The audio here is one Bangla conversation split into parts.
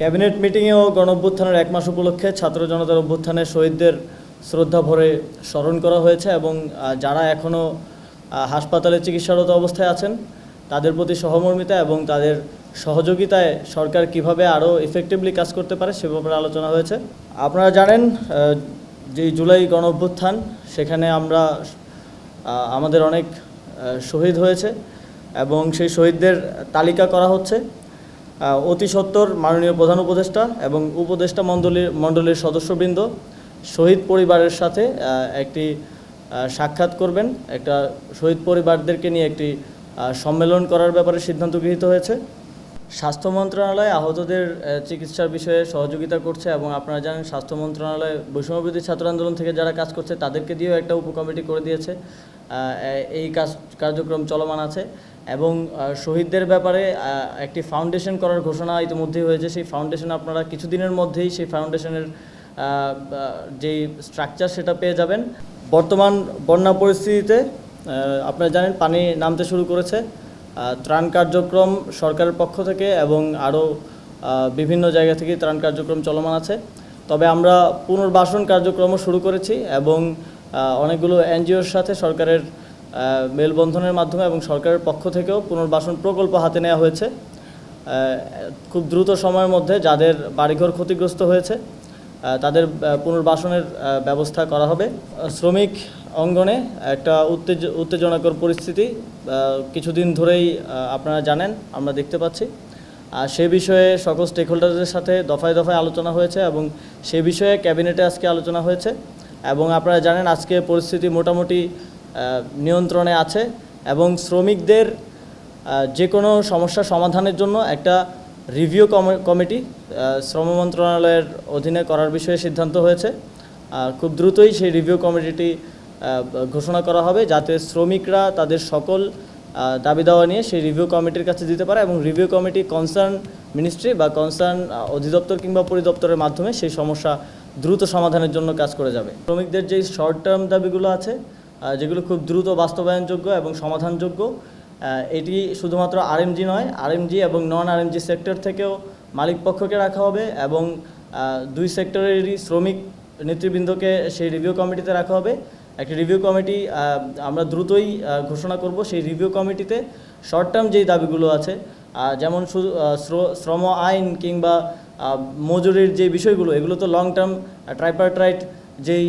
ক্যাবিনেট মিটিংয়েও গণঅভ্যুত্থানের এক মাস উপলক্ষে ছাত্র জনতার অভ্যুত্থানে শহীদদের শ্রদ্ধা ভরে স্মরণ করা হয়েছে এবং যারা এখনও হাসপাতালে চিকিৎসারত অবস্থায় আছেন, তাদের প্রতি সহমর্মিতা এবং তাদের সহযোগিতায় সরকার কীভাবে আরও ইফেক্টিভলি কাজ করতে পারে সে ব্যাপারে আলোচনা হয়েছে। আপনারা জানেন যে জুলাই গণ অভ্যুত্থান সেখানে আমরা আমাদের অনেক শহীদ হয়েছে। এবং সেই শহীদদের তালিকা করা হচ্ছে। অতি সত্বর মাননীয় প্রধান উপদেষ্টা এবং উপদেষ্টা মণ্ডলীর মণ্ডলীর সদস্যবৃন্দ শহীদ পরিবারের সাথে একটি সাক্ষাৎ করবেন। একটা শহীদ পরিবারদেরকে নিয়ে একটি সম্মেলন করার ব্যাপারে সিদ্ধান্ত গৃহীত হয়েছে। স্বাস্থ্য মন্ত্রণালয় আহতদের চিকিৎসার বিষয়ে সহযোগিতা করছে এবং আপনারা জানেন স্বাস্থ্য মন্ত্রণালয় বৈষম্যবিরোধী ছাত্র আন্দোলন থেকে যারা কাজ করছে, তাদেরকে দিয়েও একটা উপকমিটি করে দিয়েছে। এই কাজ, কার্যক্রম চলমান আছে এবং শহীদদের ব্যাপারে একটি ফাউন্ডেশন করার ঘোষণা ইতিমধ্যেই হয়েছে। সেই ফাউন্ডেশন আপনারা কিছুদিনের মধ্যেই সেই ফাউন্ডেশনের যেই স্ট্রাকচার সেটা পেয়ে যাবেন। বর্তমান বন্যা পরিস্থিতিতে আপনারা জানেন পানি নামতে শুরু করেছে। ত্রাণ কার্যক্রম সরকারের পক্ষ থেকে এবং আরও বিভিন্ন জায়গা থেকে ত্রাণ কার্যক্রম চলমান আছে। তবে আমরা পুনর্বাসন কার্যক্রমও শুরু করেছি এবং অনেকগুলো এনজিওর সাথে সরকারের মেলবন্ধনের মাধ্যমে এবং সরকারের পক্ষ থেকেও পুনর্বাসন প্রকল্প হাতে নেওয়া হয়েছে। খুব দ্রুত সময়ের মধ্যে যাদের বাড়িঘর ক্ষতিগ্রস্ত হয়েছে। তাদের পুনর্বাসনের ব্যবস্থা করা হবে। শ্রমিক অঙ্গনে একটা উত্তেজ, উত্তেজনাকর পরিস্থিতি কিছুদিন ধরেই আপনারা জানেন, আমরা দেখতে পাচ্ছি। আর সে বিষয়ে সকল স্টেক হোল্ডারদের সাথে দফায় দফায় আলোচনা হয়েছে এবং সে বিষয়ে ক্যাবিনেটে আজকে আলোচনা হয়েছে। এবং আপনারা জানেন, আজকে পরিস্থিতি মোটামুটি নিয়ন্ত্রণে আছে। এবং শ্রমিকদের যে কোনো সমস্যা সমাধানের জন্য একটা রিভিউ কমিটি শ্রম মন্ত্রণালয়ের অধীনে করার বিষয়ে সিদ্ধান্ত হয়েছে। খুব দ্রুতই সেই রিভিউ কমিটিটি ঘোষণা করা হবে যাতে শ্রমিকরা তাদের সকল দাবি দাওয়া নিয়ে সেই রিভিউ কমিটির কাছে দিতে পারে এবং রিভিউ কমিটি কনসার্ন মিনিস্ট্রি বা কনসার্ন অধিদপ্তর কিংবা পরিদপ্তরের মাধ্যমে সেই সমস্যা দ্রুত সমাধানের জন্য কাজ করে যাবে। শ্রমিকদের যেই শর্ট টার্ম দাবিগুলো আছে যেগুলো খুব দ্রুত বাস্তবায়নযোগ্য এবং সমাধানযোগ্য এটি শুধুমাত্র আরএমজি নয় আরএমজি এবং নন আরএমজি সেক্টর থেকেও মালিক পক্ষকে রাখা হবে এবং দুই সেক্টরেরই শ্রমিক নেতৃবৃন্দকে সেই রিভিউ কমিটিতে রাখা হবে। একটি রিভিউ কমিটি আমরা দ্রুতই ঘোষণা করব সেই রিভিউ কমিটিতে শর্ট টার্ম যেই দাবিগুলো আছে যেমন শ্রম আইন কিংবা মজুরির যে বিষয়গুলো, এগুলো তো লং টার্ম ট্রাইপারট্রাইট যেই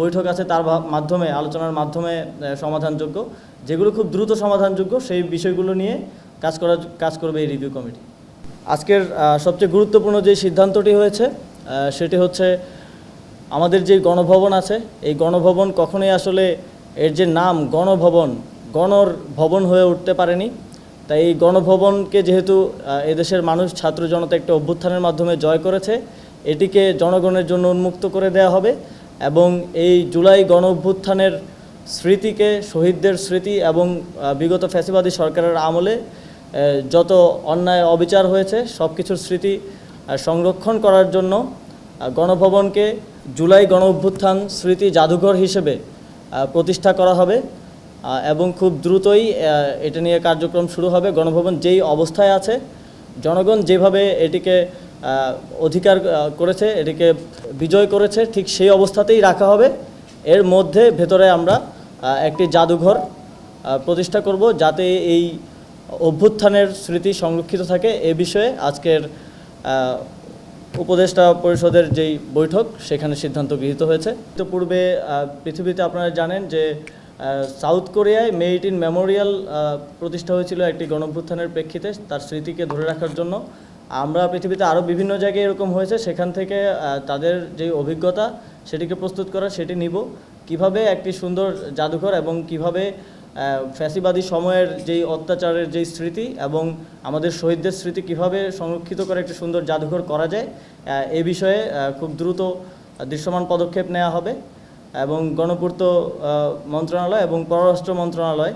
বৈঠক আছে তার মাধ্যমে, আলোচনার মাধ্যমে সমাধানযোগ্য। যেগুলো খুব দ্রুত সমাধানযোগ্য, সেই বিষয়গুলো নিয়ে কাজ করা, কাজ করবে এই রিভিউ কমিটি। আজকের সবচেয়ে গুরুত্বপূর্ণ যে সিদ্ধান্তটি হয়েছে সেটি হচ্ছে আমাদের যে গণভবন আছে, এই গণভবন কখনোই আসলে এর যে নাম গণভবন, গণর ভবন হয়ে উঠতে পারেনি। তাই এই গণভবনকে যেহেতু এদেশের মানুষ, ছাত্র জনতা একটা অভ্যুত্থানের মাধ্যমে জয় করেছে এটিকে জনগণের জন্য উন্মুক্ত করে দেওয়া হবে এবং এই জুলাই গণ অভ্যুত্থানের স্মৃতিকে, শহীদদের স্মৃতি এবং বিগত ফ্যাসিবাদী সরকারের আমলে যত অন্যায়, অবিচার হয়েছে সব কিছুর স্মৃতি সংরক্ষণ করার জন্য গণভবনকে জুলাই গণ অভ্যুত্থান স্মৃতি জাদুঘর হিসেবে প্রতিষ্ঠা করা হবে এবং খুব দ্রুতই এটা নিয়ে কার্যক্রম শুরু হবে। গণভবন যেই অবস্থায় আছে, জনগণ যেভাবে এটিকে অধিকার করেছে, এটিকে বিজয় করেছে, ঠিক সেই অবস্থাতেই রাখা হবে। এর মধ্যে ভেতরে আমরা একটি জাদুঘর প্রতিষ্ঠা করব যাতে এই অভ্যুত্থানের স্মৃতি সংরক্ষিত থাকে। এ বিষয়ে আজকের উপদেষ্টা পরিষদের যেই বৈঠক, সেখানে সিদ্ধান্ত গৃহীত হয়েছে। পূর্বে পৃথিবীতে আপনারা জানেন যে সাউথ কোরিয়ায় মেরিট ইন মেমোরিয়াল প্রতিষ্ঠা হয়েছিল একটি গণভ্যুত্থানের প্রেক্ষিতে। তার স্মৃতিকে ধরে রাখার জন্য আমরা পৃথিবীতে আরও বিভিন্ন জায়গায় এরকম হয়েছে, সেখান থেকে তাদের যে অভিজ্ঞতা, সেটিকে প্রস্তুত করা, সেটি নিব। কীভাবে একটি সুন্দর জাদুঘর এবং কীভাবে ফ্যাসিবাদী সময়ের যেই অত্যাচারের যেই স্মৃতি এবং আমাদের শহীদদের স্মৃতি কীভাবে সংরক্ষিত করে একটি সুন্দর জাদুঘর করা যায় এ বিষয়ে খুব দ্রুত দৃশ্যমান পদক্ষেপ নেওয়া হবে এবং গণপূর্ত মন্ত্রণালয় এবং পররাষ্ট্র মন্ত্রণালয়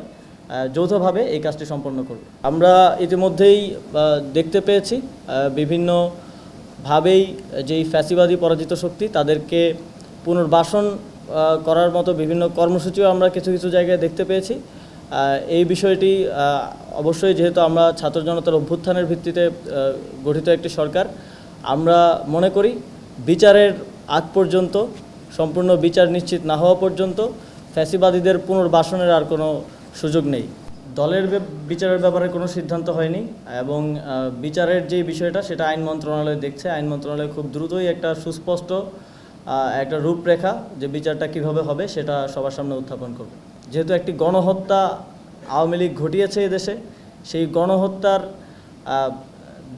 যৌথভাবে এই কাজটি সম্পন্ন করবে। আমরা ইতিমধ্যেই দেখতে পেয়েছি আহ, বিভিন্নভাবেই যেই ফ্যাসিবাদী পরাজিত শক্তি তাদেরকে পুনর্বাসন করার মতো বিভিন্ন কর্মসূচিও আমরা কিছু কিছু জায়গায় দেখতে পেয়েছি। এই বিষয়টি অবশ্যই যেহেতু আমরা ছাত্র জনতার অভ্যুত্থানের ভিত্তিতে গঠিত একটি সরকার আমরা মনে করি বিচারের আগ পর্যন্ত সম্পূর্ণ বিচার নিশ্চিত না হওয়া পর্যন্ত ফ্যাসিবাদীদের পুনর্বাসনের আর কোনো সুযোগ নেই। দলের বিচারের ব্যাপারে কোনো সিদ্ধান্ত হয়নি এবং বিচারের যে বিষয়টা সেটা আইন মন্ত্রণালয় দেখছে। আইন মন্ত্রণালয় খুব দ্রুতই একটা সুস্পষ্ট একটা রূপরেখা যে বিচারটা কীভাবে হবে সেটা সবার সামনে উত্থাপন করবে। যেহেতু একটি গণহত্যা আওয়ামী লীগ ঘটিয়েছে এদেশে, সেই গণহত্যার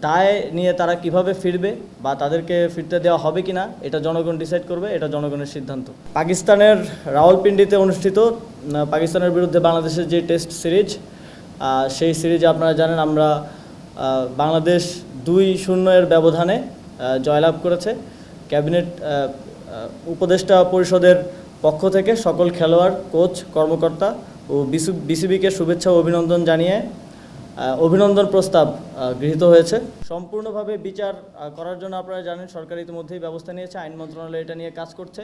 দায় নিয়ে তারা কীভাবে ফিরবে বা তাদেরকে ফিরতে দেওয়া হবে কিনা, এটা জনগণ ডিসাইড করবে, এটা জনগণের সিদ্ধান্ত। পাকিস্তানের রাওয়ালপিন্ডিতে অনুষ্ঠিত পাকিস্তানের বিরুদ্ধে বাংলাদেশের যে টেস্ট সিরিজ সেই সিরিজে আপনারা জানেন আমরা বাংলাদেশ দুই শূন্যের ব্যবধানে জয়লাভ করেছে। ক্যাবিনেট উপদেষ্টা পরিষদের পক্ষ থেকে সকল খেলোয়াড়, কোচ, কর্মকর্তা ও বিসিবিকে শুভেচ্ছা ও অভিনন্দন জানিয়ে অভিনন্দন প্রস্তাব গৃহীত হয়েছে। সম্পূর্ণভাবে বিচার করার জন্য আপনারা জানেন, সরকার ইতিমধ্যেই ব্যবস্থা নিয়েছে, আইন মন্ত্রণালয় এটা নিয়ে কাজ করছে।